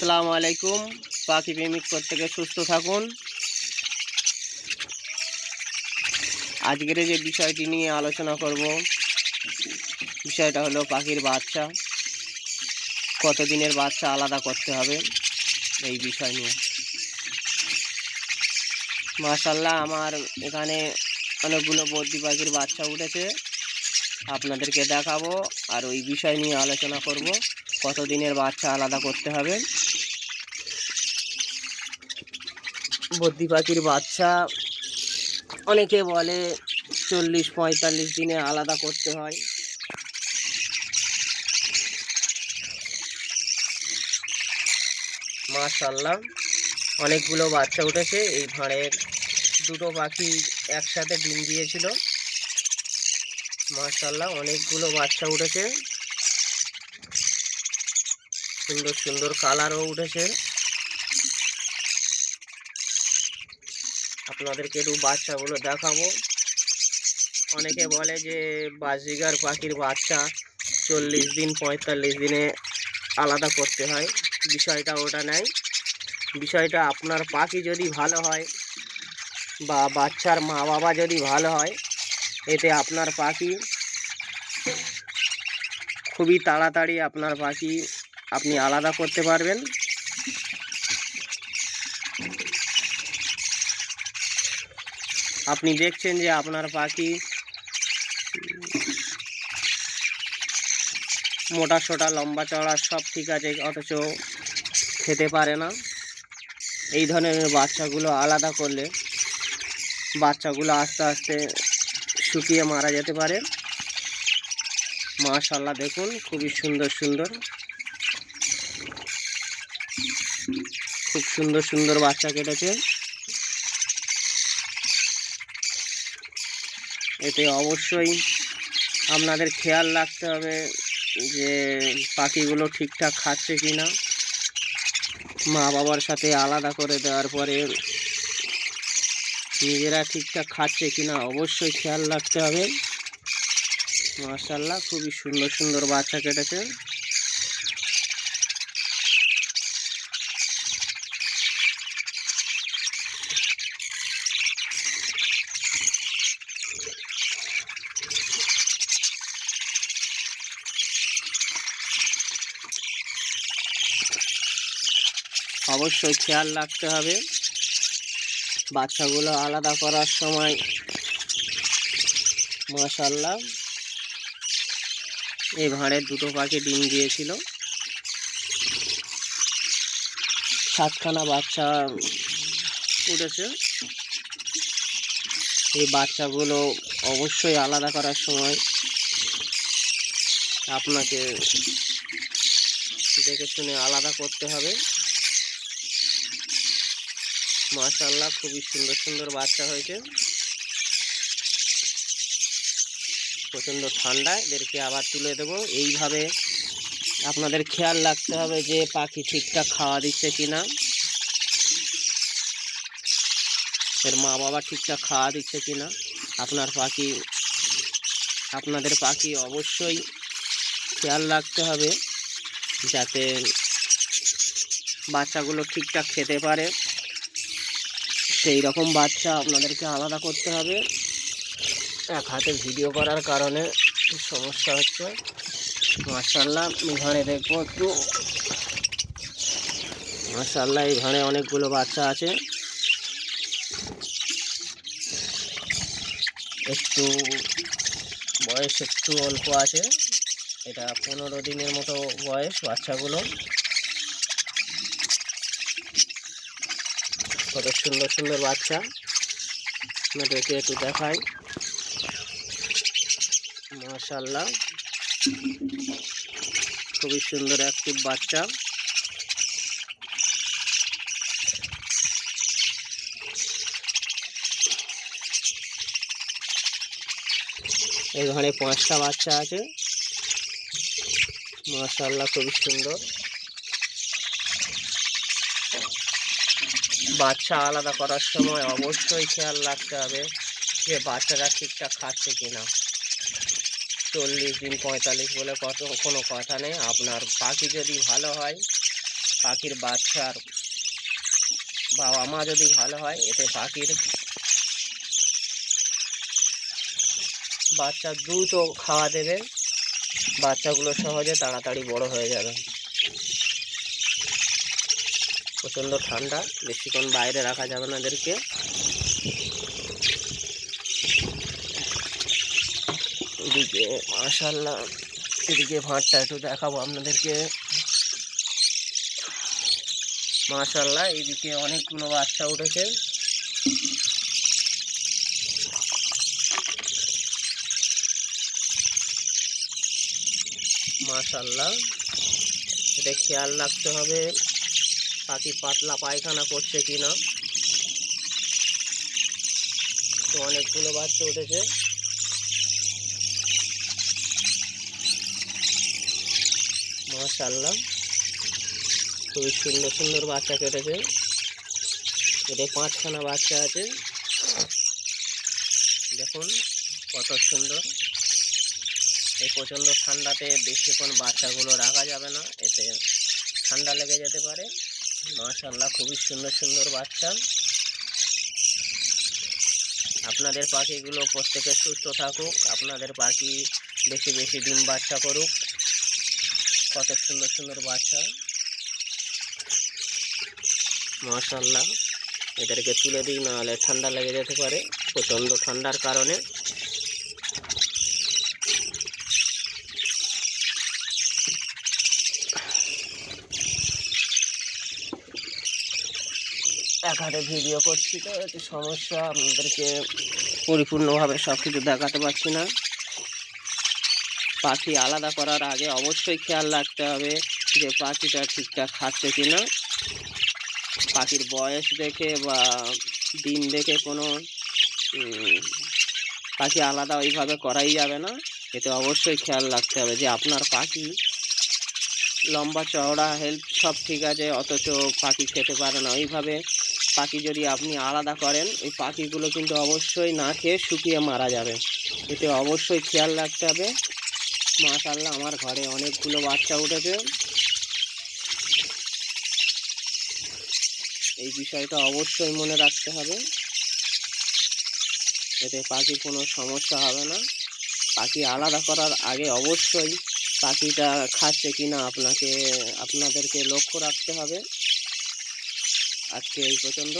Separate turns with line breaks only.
আসসালামু আলাইকুম। পাখি প্রেমিক প্রত্যেকে সুস্থ থাকুন। আজকের যে বিষয়টি নিয়ে আলোচনা করব, বিষয়টা হলো পাখির বাচ্চা। কতদিনের বাচ্চা আলাদা করতে হবে, এই বিষয় নিয়ে। মাশাল্লাহ আমার এখানে অনেকগুলো বদ্রি পাখির বাচ্চা উঠেছে। আপনাদেরকে দেখাবো, আর ওই বিষয় নিয়ে আলোচনা করব, কতদিনের বাচ্চা আলাদা করতে হবে। বদ্রি পাখির বাচ্চা। অনেকে বলে চল্লিশ, পঁয়তাল্লিশ দিনে আলাদা করতে হয়। মাশাল্লাহ অনেকগুলো বাচ্চা উঠেছে। এই ভাঁড়ের দুটো পাখি একসাথে ডিম দিয়েছিল। মাশাল্লাহ অনেকগুলো বাচ্চা উঠেছে। সুন্দর সুন্দর কালারও উঠেছে। আপনাদেরকে একটু বাচ্চাগুলো দেখাবো। অনেকে বলে যে বাজিগার পাখির বাচ্চা চল্লিশ দিন, পঁয়তাল্লিশ দিনে আলাদা করতে হয়। বিষয়টা ওটা নেই। বিষয়টা আপনার পাখি যদি ভালো হয় বা বাচ্চার মা বাবা যদি ভালো হয়, এতে আপনার পাখি খুবই তাড়াতাড়ি আপনার পাখি আপনি আলাদা করতে পারবেন। আপনি দেখছেন যে আপনার পাখি মোটা সোটা, লম্বা চড়া সব ঠিক আছে, অথচ খেতে পারে না। এই ধরনের বাচ্চাগুলো আলাদা করলে বাচ্চাগুলো আস্তে আস্তে শুকিয়ে মারা যেতে পারে। মাশাল্লাহ দেখুন, খুবই সুন্দর সুন্দর। খুব সুন্দর সুন্দর বাচ্চা কেটেছে। এতে অবশ্যই আপনাদের খেয়াল রাখতে হবে যে পাখিগুলো ঠিকঠাক খাচ্ছে কি না। মা বাবার সাথে আলাদা করে দেওয়ার পরে নিজেরা ঠিকঠাক খাচ্ছে কি না অবশ্যই খেয়াল রাখতে হবে। মার্শাল্লাহ খুবই সুন্দর সুন্দর বাচ্চা কেটেছে। অবশ্যই খেয়াল রাখতে হবে। বাচ্চাগুলো আলাদা করার সময় মাশাল্লাহ এই ভাঁড়ের দুটো পাখি ডিম দিয়েছিল। সাতখানা বাচ্চা উঠেছে। এই বাচ্চাগুলো অবশ্যই আলাদা করার সময় আপনাকে দেখে শুনে আলাদা করতে হবে। মাশাল্লাহ খুবই সুন্দর সুন্দর বাচ্চা হয়েছে। প্রচণ্ড ঠান্ডা এদেরকে আবার তুলে দেবো। এইভাবে আপনাদের খেয়াল রাখতে হবে যে পাখি ঠিকঠাক খাওয়া দিচ্ছে কি না এর মা বাবা ঠিকঠাক খাওয়া দিচ্ছে কি না আপনার পাখি, আপনাদের পাখি অবশ্যই খেয়াল রাখতে হবে, যাতে বাচ্চাগুলো ঠিকঠাক খেতে পারে। সেই রকম বাচ্চা আপনাদেরকে আলাদা করতে হবে। এক হাতে ভিডিও করার কারণে সমস্যা হচ্ছে। মার্শাল্লাহ এখানে দেখব একটু। মার্শাল্লাহ এখানে অনেকগুলো বাচ্চা আছে। একটু বয়স একটু অল্প আছে। এটা পনেরো দিনের মতো বয়স বাচ্চাগুলো। কত সুন্দর সুন্দর বাচ্চা। আপনাদেরকে একটু দেখাই। মাশাল্লাহ খুবই সুন্দর অ্যাক্টিভ বাচ্চা। এই ঘরে পাঁচটা বাচ্চা আছে। মাশাল্লাহ খুবই সুন্দর। বাচ্চা আলাদা করার সময় অবশ্যই খেয়াল রাখতে হবে যে বাচ্চারা ঠিকঠাক খাচ্ছে কিনা। চল্লিশ দিন, পঁয়তাল্লিশ বলে কত, কোনো কথা নেই। আপনার পাখি যদি ভালো হয়, পাখির বাচ্চার বাবা মা যদি ভালো হয়, এতে পাখির বাচ্চা দ্রুত খাওয়া দেবে। বাচ্চাগুলো সহজে তাড়াতাড়ি বড় হয়ে যাবে। প্রচণ্ড ঠান্ডা, বেশিক্ষণ বাইরে রাখা যাবে না এদেরকে। এদিকে মাশাল্লাহ এদিকে ভাঁড়টা একটু দেখাবো আপনাদেরকে। মাশাল্লাহ এদিকে অনেকগুলো বাচ্চা উঠেছে। মাশাল্লাহ এটা খেয়াল রাখতে হবে। পাখি পাতলা পায়খানা করছে কি না তো অনেকগুলো বাচ্চা উঠেছে। মাশাল্লাহ খুবই সুন্দর সুন্দর বাচ্চা কেটেছে। এটা পাঁচখানা বাচ্চা আছে। দেখুন, কত সুন্দর। এই প্রচণ্ড ঠান্ডাতে বেশিক্ষণ বাচ্চাগুলো রাখা যাবে না। এতে ঠান্ডা লেগে যেতে পারে। মাশাল্লাহ খুবই সুন্দর সুন্দর বাচ্চা। আপনাদের পাখিগুলো প্রত্যেকে সুস্থ থাকুক, আপনাদের পাখি বেশি বেশি ডিম বাচ্চা করুক। কত সুন্দর সুন্দর বাচ্চা। মাশাল্লাহ এদেরকে তুলে দিই, নাহলে ঠান্ডা লেগে যেতে পারে, প্রচণ্ড ঠান্ডার কারণে। হাতে ভিডিও করছি তো, একটু সমস্যা আপনাদেরকে পরিপূর্ণভাবে সব কিছু দেখাতে পারছি না। পাখি আলাদা করার আগে অবশ্যই খেয়াল রাখতে হবে যে পাখিটা ঠিকঠাক খাচ্ছে কি না পাখির বয়স দেখে বা দিন দেখে কোনো পাখি আলাদা ওইভাবে করাই যাবে না। এতে অবশ্যই খেয়াল রাখতে হবে যে আপনার পাখি লম্বা চওড়া হেলথ সব ঠিক আছে, অথচ পাখি খেতে পারে না। ওইভাবে পাখি যদি আপনি আলাদা করেন ওই পাখিগুলো কিন্তু অবশ্যই না খেয়ে শুকিয়ে মারা যাবে। এতে অবশ্যই খেয়াল রাখতে হবে। মাশাল্লাহ আমার ঘরে অনেকগুলো বাচ্চা উঠেছে। এই বিষয়টা অবশ্যই মনে রাখতে হবে। এতে পাখির কোনো সমস্যা হবে না। পাখি আলাদা করার আগে অবশ্যই পাখিটা খাচ্ছে কি না আপনাকে, আপনাদেরকে লক্ষ্য রাখতে হবে। আজকে এই পর্যন্ত।